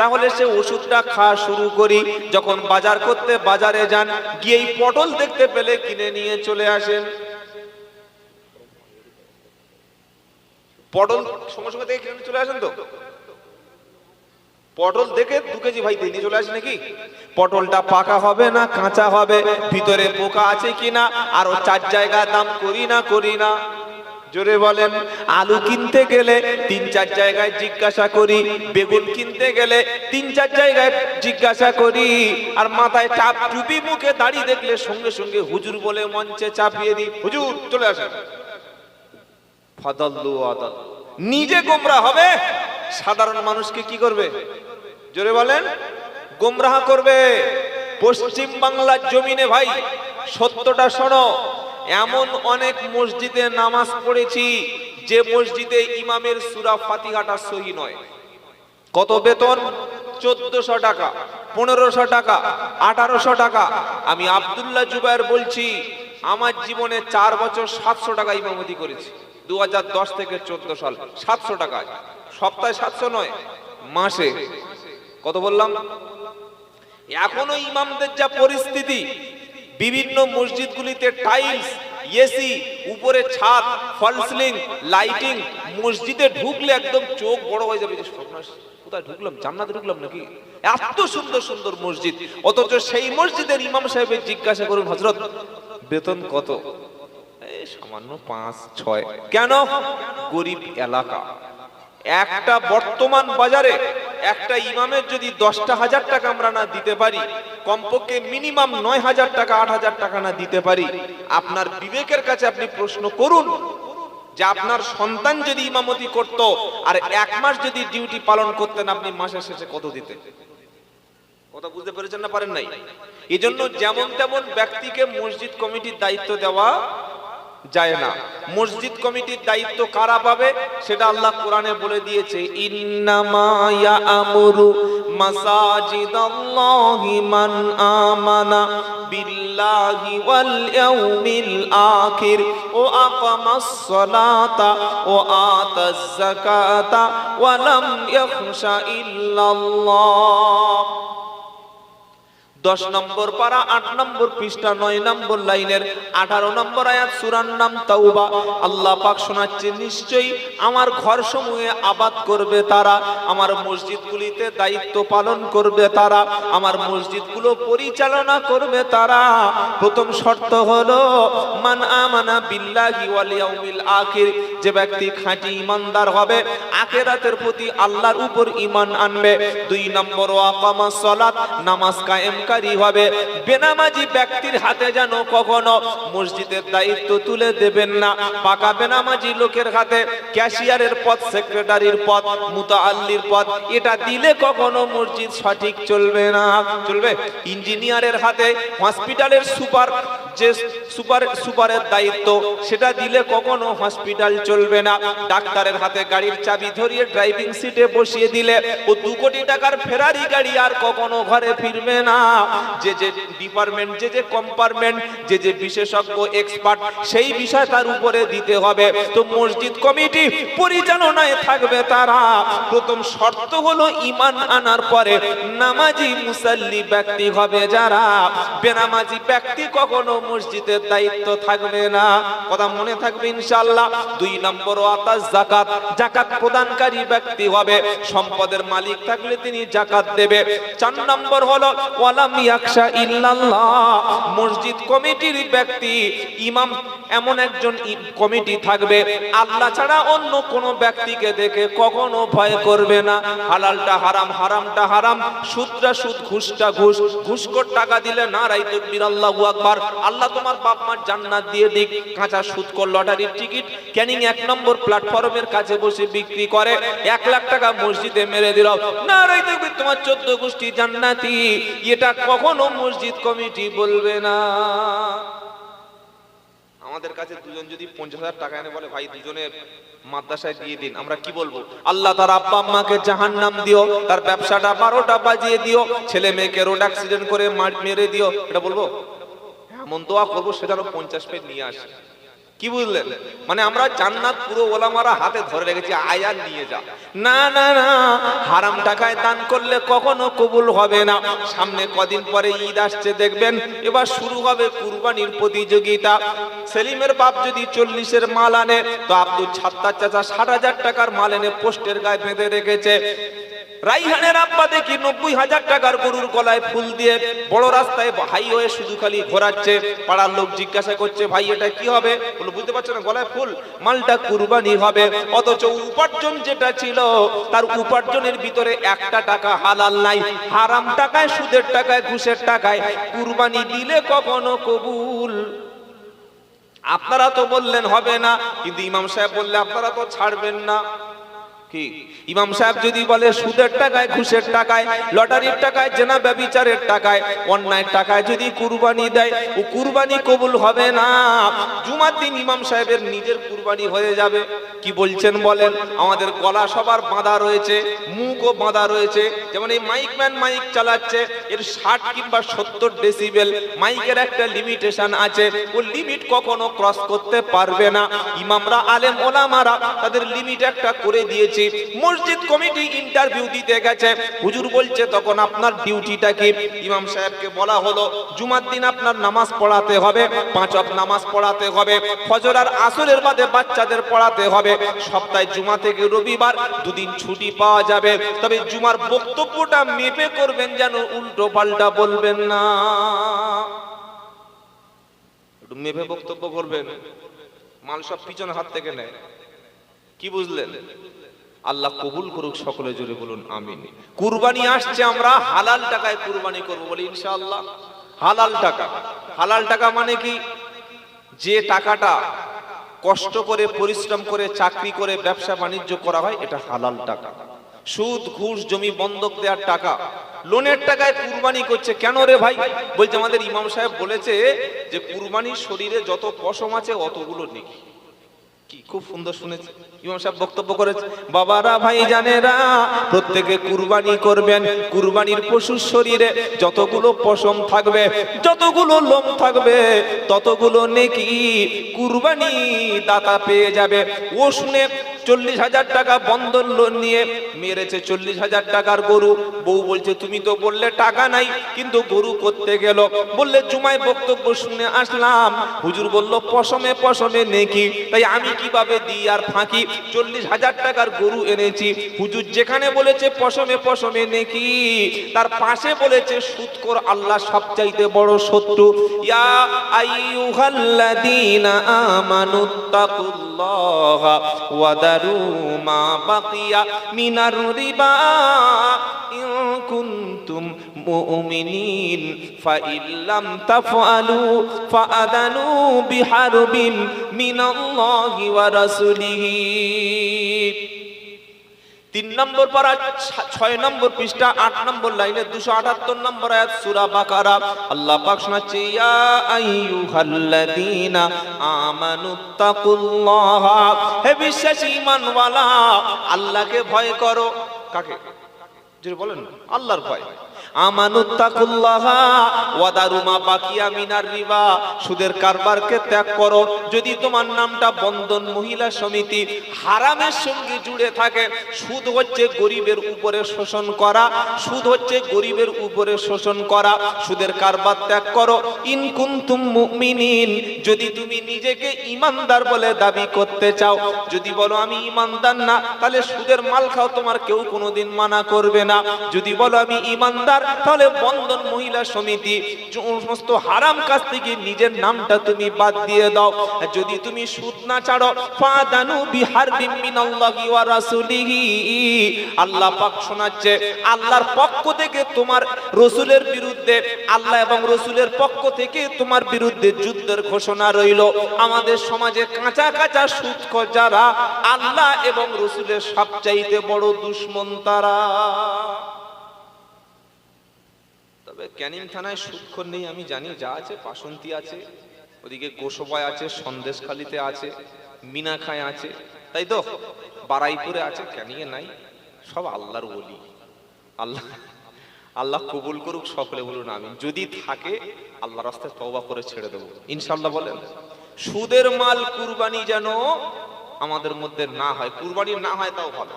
তাহলে সে ওষুধটা খাওয়া শুরু করি। যখন বাজার করতে বাজারে যান, গিয়ে এই পটল দেখতে পেলে কিনে নিয়ে চলে আসেন। পটল সঙ্গে সঙ্গে দেখে চলে আসেন তো? পটল দেখে দু কেজি ভাই দিয়ে চলে আসে নাকি? পটলটা পাকা হবে না, কাঁচা হবে, ভিতরে পোকা আছে কিনা, আরও চার জায়গায় দাম করি না করি না। জোরে বলেন, আলু কিনতে গেলে তিন চার জায়গায় জিজ্ঞাসা করি, বেগুন কিনতে গেলে তিন চার জায়গায় জিজ্ঞাসা করি, আর মাথায় চাপ টুপি মুখে দাঁড়িয়ে দেখলে সঙ্গে সঙ্গে হুজুর বলে মঞ্চে চাপিয়ে দিই, হুজুর, চলে আসেন। ফাদাল্লু আদাল নিজে গোমরা হবে, সাধারণ মানুষকে কি করবে? জোরে বলেন, গোমরাহ করবে। পশ্চিম বাংলার জমিনে ভাই, সত্যটা শোনো এমন অনেক মসজিদে নামাজ পড়েছি, যে মসজিদে ইমামের সুরা ফাতিহাটা সহি নয়। কত বেতন? চোদ্দশো টাকা, পনেরোশো টাকা, আঠারোশো টাকা। আমি আব্দুল্লাহ জুবাইর বলছি, আমার জীবনে চার বছর সাতশো টাকা ইমামতি করেছি। দু হাজার দশ থেকে চোদ্দ সাল, সাতশো টাকা সপ্তাহে সাতশো নয়, মাসে। কত বললাম? এখনও ইমামদের যা পরিস্থিতি বিভিন্ন মসজিদগুলিতে টাইলস এসি উপরে ছাদ ফলসলিং লাইটিং মসজিদে ঢুকলে একদম চোখ বড় হয়ে যাবে। কোথায় ঢুকলাম? জান্নাতে ঢুকলাম নাকি? এত সুন্দর সুন্দর মসজিদ। অথচ সেই মসজিদের ইমাম সাহেবের জিজ্ঞাসা করুন হজরত বেতন কত? সামান্য পাঁচ, ছয়। কেন? গরিব এলাকা। একটা বর্তমান বাজারে একটা ইমামের যদি দশটা হাজার টাকা আমরা না দিতে পারি, কমপক্ষে মিনিমাম নয় হাজার টাকা, আট হাজার টাকা না দিতে পারি, আপনার বিবেকের কাছে আপনি প্রশ্ন করুন যে আপনার সন্তান যদি ইমামতি করত আর এক মাস যদি ডিউটি পালন করতেন, আপনি মাসের শেষে কত দিতেন? কথা বুঝতে পেরেছেন না, পারেন নাই? এই জন্য যেমন তেমন ব্যক্তিকে মসজিদ কমিটির দায়িত্ব দেওয়া যায় না। মসজিদ কমিটির দায়িত্ব কারা পাবে সেটা আল্লাহ কোরআনে বলে দিয়েছে, ইন্নামা ইয়ামুরু মাসাজিদাল্লাহি মান আমানা ও ও ইল্লাল্লাহ। দশ নম্বর পারা, আট নম্বর পৃষ্ঠা, নয় নম্বর লাইনের আঠারো নম্বর আয়াত সুরার নাম তাওবা। আল্লাহ পাক শোনাচ্ছে, নিশ্চয়ই আমার ঘর সমূহে আবাদ করবে তারা, আমার মসজিদগুলিতে দায়িত্ব পালন করবে তারা, আমার মসজিদগুলো পরিচালনা করবে তারা। প্রথম শর্ত হলো, মান আমানা বিল্লাহি ওয়াল আখির, যে ব্যক্তি খাঁটি ইমানদার হবে, আখিরাতের প্রতি আল্লাহর উপর ঈমান আনবে। দুই নম্বর ওয়াকামা সালাত, নামাজ কায়েমকারী হবে। বেনামাজি ব্যক্তির হাতে যেন কখনো মসজিদের দায়িত্ব তুলে দেবেন না। পাকা বেনামাজি লোকের হাতে ক্যাশিয়ারের পদ সেক্রেটারির পদ মুতাআল্লির পদ এটা দিলে কখনো মসজিদ সঠিক চলবে না। চলবে? ইঞ্জিনিয়ারের হাতে হসপিটালের সুপার, যে সুপার, সুপারের দায়িত্ব, সেটা দিলে কখনো হসপিটাল চলবে না। ডাক্তারের হাতে গাড়ির চাবি ধরিয়ে ড্রাইভিং সিটে বসিয়ে দিলে ও দু কোটি টাকার ফেরারি গাড়ি আর কখনো ঘরে ফিরবে না। যে যে ডিপার্টমেন্ট যে যে কম্পার্টমেন্ট যে যে বিশেষজ্ঞ এক্সপার্ট সেই বিষয় তার উপরে দিতে হবে। তো মসজিদ কমিটি পরিচালনায় থাকবে তারা। প্রথম শর্ত হলো ইমান আনার পরে নামাজি মুসাল্লি ব্যক্তি হবে যারা। বেনামাজি ব্যক্তি কখনো মসজিদের দায়িত্ব থাকবে না। কথা মনে থাকবে ইনশাআল্লাহ। দুই নম্বর আতাস জাকাত জাকাত প্রদানকারী ব্যক্তি হবে। সম্পদের মালিক থাকলে তিনি জাকাত দেবে। চার নম্বর হলো ওয়ালাম ইল্লাল্লাহ। মসজিদ কমিটির ব্যক্তি, ইমাম এমন একজন কমিটি থাকবে। আল্লাহ ছাড়া অন্য কোন ব্যক্তিকে দেখে কখনো ভয় করবে না। হালালটা হারাম, হারামটা হারাম, সুদটা সুদ, ঘুষটা ঘুষ। ঘুষখোর টাকা দিলে না রাই তকবীর, আল্লাহু আকবার। আল্লাহ তোমার বাপ মার জান্নাত দিয়ে দিক। কাঁচা সুদ কর, লটারির টিকিট। ক্যানিং এক নম্বর প্ল্যাটফর্মের কাছে বসে বিক্রি করে। এক লাখ টাকা মসজিদে মেরে দিল। না রাই তকবীর, তোমার চোদ্দ গোষ্ঠী জান্নাতি। এটা কখনো মসজিদ কমিটি বলবে না। আমাদের কাছে দুজন যদি পঞ্চাশ হাজার টাকা এনে বলে ভাই দুজনে মাদ্রাসায় দিয়ে দিন আমরা কি বলব? আল্লাহ তার আব্বা আম্মাকে জাহান নাম দিও তার ব্যবসাটা বারোটা বাজিয়ে দিও ছেলে মেয়েকে রোড অ্যাক্সিডেন্ট করে মাঠ মেরে দিও। এটা বলব? এমন দোয়া করব সেটা আরও পঞ্চাশ পেট নিয়ে আসে। কি বুঝলেন? মানে আমরা জান্নাত পুরো ওলামারা হাতে ধরে রেখেছি আয়ার নিয়ে যা। না না না, হারাম টাকায় দান করলে কখনো কবুল হবে না। সামনে কদিন পরে ঈদ আসছে, দেখবেন, এবার শুরু হবে কুরবানির প্রতিযোগিতা। সেলিমের বাপ যদি চল্লিশের মাল আনে, তো আব্দুল ছাত্তার চাচা ষাট হাজার টাকার মাল এনে পোস্টের গায়ে বেঁধে রেখেছে। রাইহানের আব্বা দেখি নব্বই হাজার টাকার গরুর গলায় ফুল দিয়ে বড় রাস্তায় হাইওয়ে শুধু খালি ঘোরাচ্ছে। পাড়ার লোক জিজ্ঞাসা করছে, ভাই, এটা কি হবে? বলে, বুঝতে পারছ না, গলায় ফুল। মালটা কুরবানি হবে। অথচ উপার্জন যেটা ছিল, তার উপার্জনের ভিতরে একটা টাকা হালাল নাই। হারাম টাকায়, সুদের টাকায়, ঘুষের টাকায়। কুরবানি দিলে কখনো কবুল। আপনারা তো বললেন, হবে না। কিন্তু ইমাম সাহেব বললে, আপনারা তো ছাড়বেন না। ইমাম সাহেব যদি বলে, সুদের টাকায়, ঘুষের টাকায়, লটারির টাকায়, জেনা ব্যবিচারের টাকায়, অন্যায় টাকায় যদি কুরবানি দেয়, ও কুরবানি কবুল হবে না। জুমার দিন ইমাম সাহেবের নিজের কুরবানি হয়ে যাবে। কি বলছেন বলেন? আমাদের গলা সবার বাঁধা রয়েছে, মুখও বাঁধা রয়েছে। যেমন এই মাইক ম্যান মাইক চালাচ্ছে এর ষাট কিংবা সত্তর ডেসিবেল মাইকের একটা লিমিটেশন আছে। ও লিমিট কখনো ক্রস করতে পারবে না। ইমামরা, আলেম, ওলামারা তাদের লিমিট একটা করে দিয়েছে। মসজিদ কমিটি ইন্টারভিউ দিতে গেছে। হুজুর বলছে, তখন আপনার ডিউটিটা কি? ইমাম সাহেবকে বলা হলো, জুমার দিন আপনার নামাজ পড়াতে হবে, পাঁচ ওয়াক্ত নামাজ পড়াতে হবে, ফজর আর আসরের বাদে বাচ্চাদের পড়াতে হবে। সপ্তাহে জুমা থেকে রবিবার দুদিন ছুটি পাওয়া যাবে। তবে জুমার বক্তব্যটা মেপে করবেন যেন উল্টো পাল্টা বলবেন না। একটু মেপে বক্তব্য করবেন। মাল সব পিছনে হাত থেকে নেয়। কি বুঝলেন? আল্লাহ কবুল করুক সকলে জুড়ে বলুন, আমিন। কুরবানি আসছে, আমরা হালাল টাকায় কুরবানি করব বলি, ইনশাআল্লাহ। হালাল টাকা। হালাল টাকা মানে কি? যে টাকাটা কষ্ট করে, পরিশ্রম করে, চাকরি করে, ব্যবসা বাণিজ্য করা হয়, এটা হালাল টাকা। সুদ, ঘুষ, জমি বন্ধক দেওয়ার টাকা। লোনের টাকায় কুরবানি করছে। কেন রে ভাই? বলছে, আমাদের ইমাম সাহেব বলেছে যে, কুরবানির শরীরে যত পশম আছে, অতগুলো নেই খুব সুন্দর শুনেছে। ইমাম সাহেব বক্তব্য করেছে, বাবারা ভাই জানেরা প্রত্যেকে কুরবানি করবেন। কুরবানির পশুর শরীরে যতগুলো পশম থাকবে, যতগুলো লোম থাকবে, ততগুলো নেকি কুরবানি দাতা পেয়ে যাবে। ও শুনে চল্লিশ হাজার টাকা বন্ধন লোন নিয়ে মেরেছে চল্লিশ হাজার টাকার গরু। বউ বলছে, তুমি তো বললে টাকা নাই, কিন্তু গরু করতে গেল। বললে, জুমায় বক্তব্য শুনে আসলাম। হুজুর বলল, পশমে পশমে নেকি। তাই আমি কীভাবে দিই আর ফাঁকি? চল্লিশ হাজার টাকার গরু এনেছি। হুজুর যেখানে বলেছে, পশমে পশমে নেকি। তার পাশে বলেছে, সুৎকর আল্লাহ সবচাইতে বড় শত্রু। ইয়া আইয়ুহাল্লাযীনা আমানুত্তাকুল্লাহা ওয়াদারু মা বাকিয়া মিনার রিবা ইন কুনতুম মুমিনিন ফাইল্লাম তাফআলু ফাআদানু বিহারবিন মিনাল্লাহি ওয়া রাসূলিহি তিন নম্বর পারা ছয় নম্বর পৃষ্ঠা, আট নম্বর লাইনে, দুশো আটাত্তর নম্বর আয়াত, সুরা বাকারা। আল্লাহ পাক শোনাচ্ছে, ইয়া আইয়ুহাল্লাযীনা আমানুত্তাকুল্লাহ হে বিশ্বাসী ঈমানওয়ালা, আল্লাহকে ভয় করো। কাকে? যদি বলেন, আল্লাহর ভয়। আমানুত্তাকুল্লাহ ওয়াদারুমা বাকিয়া মিনার রিবা। সুদের কারবারকে ত্যাগ করো। যদি তোমার নামটা বন্ধন মহিলা সমিতি হারামের সঙ্গে জুড়ে থাকে, সুদ হচ্ছে গরিবের উপরে শোষণ করা, সুদ হচ্ছে গরিবের উপরে শোষণ করা। সুদের কারবার ত্যাগ করো। ইন কুনতুম মুমিনিন, যদি তুমি নিজেকে ইমানদার বলে দাবি করতে চাও, যদি বলো আমি ইমানদার না, তাহলে সুদের মাল খাও, তোমার কেউ কোনোদিন মানা করবে না। যদি বলো আমি ইমানদার তাহলে বন্ধন মহিলা সমিতি সমস্ত হারাম কাজ থেকে নিজের নামটা তুমি বাদ দিয়ে দাও। যদি তুমি সুদ না ছাড়ো, ফাদানু বিহারবিম মিনাল্লাহি ওয়া রাসূলিহি। আল্লাহ পাক শোনাচ্ছে, আল্লাহর পক্ষ থেকে তোমার রসুলের বিরুদ্ধে, আল্লাহ এবং রসুলের পক্ষ থেকে তোমার বিরুদ্ধে যুদ্ধের ঘোষণা রইল। আমাদের সমাজে কাঁচা কাঁচা সুদ যারা আল্লাহ এবং রসুলের সবচাইতে বড় দুশ্মন তারা। ক্যানিং থানায় সুদখোর নেই, আমি জানি, যা আছে পাশন্তি আছে, ওদিকে গোসবায় আছে, সন্দেশখালিতে আছে, মিনাখায় আছে, তাই তো? বারাইপুরে আছে, ক্যানিংয়ে নাই, সব আল্লাহর বলি আল্লাহ আল্লাহ কবুল করুক সকলে বলুন আমি যদি থাকে আল্লাহ রাস্তায় তবা করে ছেড়ে দেবো। ইনশাল্লাহ বলেন, সুদের মাল কুরবানি যেন আমাদের মধ্যে না হয়, কুরবানি না হয় তাও ভালো।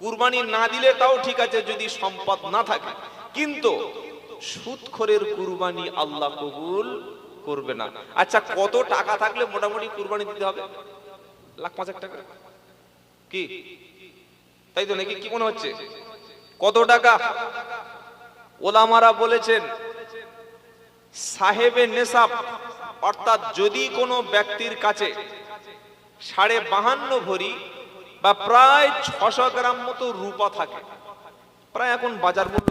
কুরবানি না দিলে তাও ঠিক আছে, যদি সম্পদ না থাকে। কিন্তু সুদখোরের কুরবানি আল্লাহ কবুল করবে না। আচ্ছা কত টাকা থাকলে মোটামুটি কুরবানি দিতে হবে? লাখ পাঁচেক টাকা। কি? তাই তো নাকি? কি মনে হচ্ছে? কত টাকা? ওলামারা বলেছেন, সাহেবে নেশাব, অর্থাৎ যদি কোনো ব্যক্তির কাছে সাড়ে বাহান্ন ভরি বা প্রায় ছশো গ্রাম মতো রূপা থাকে, প্রায় এখন বাজার মূল্য